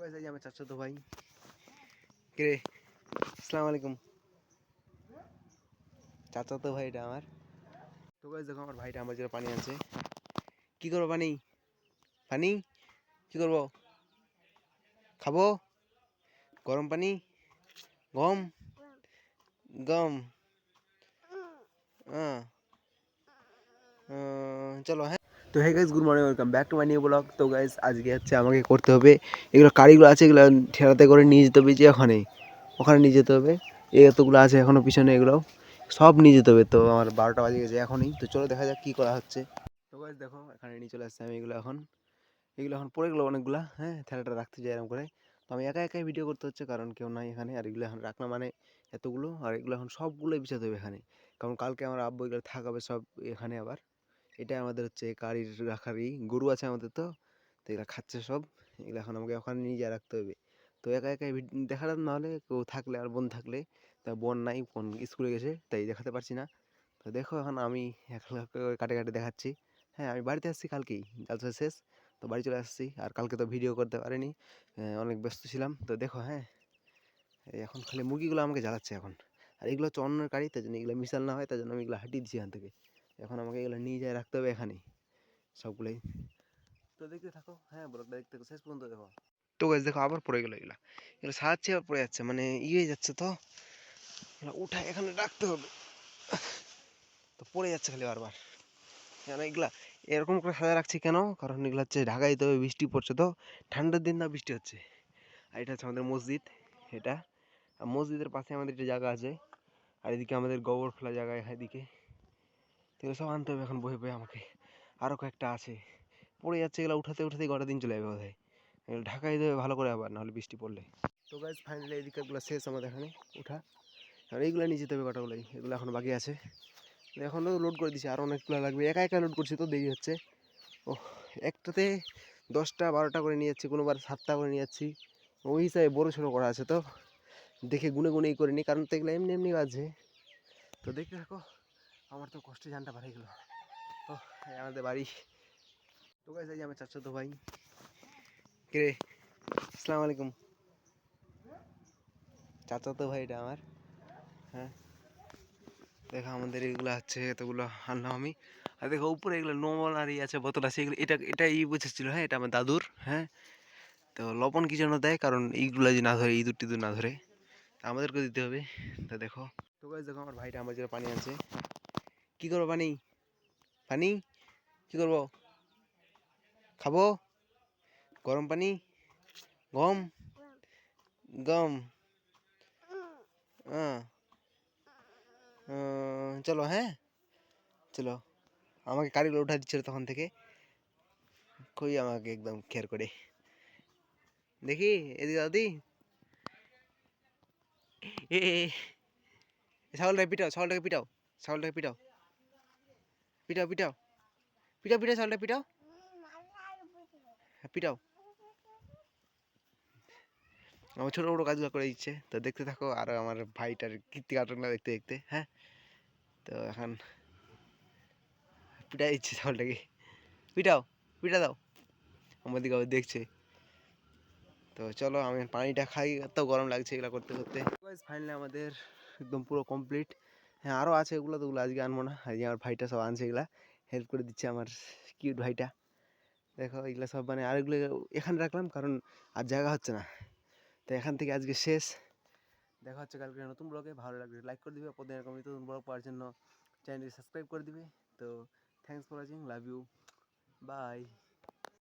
Guys চাচা তো ভাই আসসালামু আলাইকুম চাচা তো ভাই এটা আমার তো গাইস দেখো আমার ভাইটা আমার পানি কি করব পানি পানি কি করব খাব গরম পানি গম গম আহ, চলো হ্যাঁ তো hey guys good morning welcome back to my new blog তো গাইস আজকে হচ্ছে আমাকে করতে হবে, এগুলো কারিগুলো আছে, এগুলো ঠেলাতে করে নিয়ে যেতে হবে যে ওখানে। ওখানে নিয়ে যেতে হবে এতগুলো আছে এখনও পিছনে এগুলো। সব নিয়ে যেতে হবে, তো আমার বারোটা বাজে গেছে এখনই। তো চলো দেখা যাক কী করা হচ্ছে। তো গাইস দেখো, এখানে নিয়ে চলে আসছে আমি এগুলো এখন। এগুলো এখন পড়ে গেলো অনেকগুলা হ্যাঁ ঠেলাটা রাখতে যাই এরকম করে। তো আমি একা একাই ভিডিও করতে হচ্ছে, কারণ কেউ নাই এখানে, আর এগুলো এখন রাখলাম মানে এতগুলো, আর এগুলো এখন সবগুলোই বিছাতে হবে এখানে। কারণ কালকে আমার আব্বু এগুলো থাকাবে সব এখানে আবার। এটাই আমাদের হচ্ছে কারির রাখার ই গরু আছে আমাদের তো তো এগুলো খাচ্ছে সব। এগুলো এখন আমাকে ওখানে নিয়ে যা রাখতে হবে। তো একা একাই দেখালাম নাহলে কেউ থাকলে আর বোন থাকলে। তা বোন নাই, বোন স্কুলে গেছে, তাই দেখাতে পারছি না। তো দেখো এখন আমি করে কাটে কাটে দেখাচ্ছি। হ্যাঁ আমি বাড়িতে আসছি কালকেই জালসা শেষ। তো বাড়ি চলে আসছি, আর কালকে তো ভিডিও করতে পারিনি। অনেক ব্যস্ত ছিলাম। তো দেখো হ্যাঁ এখন খালি মুরগিগুলো আমাকে জ্বালাচ্ছে এখন। আর এগুলো হচ্ছে অন্যের গাড়ি তার জন্য এগুলো মিশাল না হয় তার জন্য আমি এগুলো হাঁটিয়ে দিচ্ছি এখান থেকে। এখন আমাকে এগুলো নিয়ে যায় রাখতে হবে এখানে সবগুলোই। তো দেখতে থাকো। হ্যাঁ ব্লগটা দেখতে থাকো। শেষ পর্যন্ত দেখো। তো গাছ দেখো আবার পড়ে গেলো এগুলো। এগুলো সাহায্যে আবার পড়ে যাচ্ছে। মানে ইয়ে হয়ে যাচ্ছে তো। এগুলো উঠায় এখানে রাখতে হবে। তো পড়ে যাচ্ছে খালি বারবার। কেন এগুলা এরকম করে সাজা রাখছি কেন? কারণ এগুলো হচ্ছে ঢাকায় তো বৃষ্টি পড়ছে তো। ঠান্ডার দিন না বৃষ্টি হচ্ছে। আর এটা হচ্ছে আমাদের মসজিদ। এটা। আর মসজিদের পাশে আমাদের একটা জায়গা আছে। আর এদিকে আমাদের গোবর ফেলা জায়গা এদিকে। এগুলো সব আনতে হবে এখন বয়ে বয়ে আমাকে। আরও কয়েকটা আছে। পড়ে যাচ্ছে এগুলো, উঠাতে উঠাতে গোটা দিন চলে যাবে বোধ হয় ঢাকাই দেবে ভালো করে আবার, নাহলে বৃষ্টি পড়লে। তো গাছ ফাইনালি এদিকেগুলো শেষ আমাদের এখানে, উঠা। আর এইগুলো নিয়ে যেতে হবে কটাগুলোই এগুলো এখন বাকি আছে। এখন তো লোড করে দিছি আরও অনেকগুলো লাগবে। একা একা লোড করছি তো দেরি হচ্ছে। ও একটাতে দশটা, বারোটা করে নিয়ে যাচ্ছি, কোনোবার সাতটা করে নিয়ে যাচ্ছি। ওই হিসাবে বড়ো, ছোটো করা আছে তো। দেখে গুনে, গুনেই করিনি কারণ তো এগুলো এমনি এমনি বাজে। তো দেখতে থাকো। আমার তো কষ্টে জানটা বাড়ে গেলো। আমাদের বাড়ি। তো যে আমার চাচা তো ভাই। কে আসসালামু আলাইকুম। চাচা তো ভাই এটা আমার। হ্যাঁ। দেখো, আমাদের এগুলো হচ্ছে এতগুলো আনলাম আমি। আর দেখো, উপরে এগুলো নোমল আর আছে, বোতল আছে, এগুলো এটা এটা ই বুঝেছিল হ্যাঁ? এটা আমার দাদুর হ্যাঁ? তো লবণ কি জন্য দেয়, কারণ এইগুলো যদি না ধরে, ইঁদুর টিঁদুর না ধরে। আমাদেরকে দিতে হবে। তা দেখো। তো দেখো, আমার ভাইটা আমার জন্য পানি আনছে। কি করব পানি পানি কি করব খাব গরম পানি গম গম চলো হ্যাঁ চলো আমাকে গাড়িগুলো উঠা দিচ্ছিল তখন থেকে খুবই আমাকে একদম খেয়ার করে দেখি এদিকে দাদি এ, ছাগলটাকে পিটাও ছাগলটাকে পিটাও ছাগলটাকে পিটাও পিটাও পিটাও। পিটাও পিটাও ছাগলটা পিটাও। হ্যাঁ পিটাও। আমার ছোটো বড়ো কাজগুলো করে দিচ্ছে। তো দেখতে থাকো, আর আমার ভাইটার কীর্তি কার্টুনটা দেখতে দেখতে হ্যাঁ? তো এখন পিটাই দিচ্ছে ছাগলটাকে পিটাও, পিটা দাও। আমার দিকে দেখছে। তো চলো, আমি পানিটা খাই। এত গরম লাগছে এগুলো করতে করতে। ফাইনালি আমাদের একদম পুরো কমপ্লিট হ্যাঁ আরও আছে এগুলো তো ওগুলো আজকে আনব না। আজকে আমার ভাইটা সব আনছে এগুলা। হেল্প করে দিচ্ছে আমার কিউট ভাইটা। দেখো এগুলো সব মানে আর এগুলো এখানে রাখলাম কারণ আর জায়গা হচ্ছে না। তো এখান থেকে আজকে শেষ। দেখা হচ্ছে কালকে নতুন ব্লগে ভালো লাগলে লাইক করে দিবে। প্রতিদিন এরকম নতুন ব্লগ পাওয়ার জন্য চ্যানেলটি সাবস্ক্রাইব করে দিবে। তো thanks for watching love you bye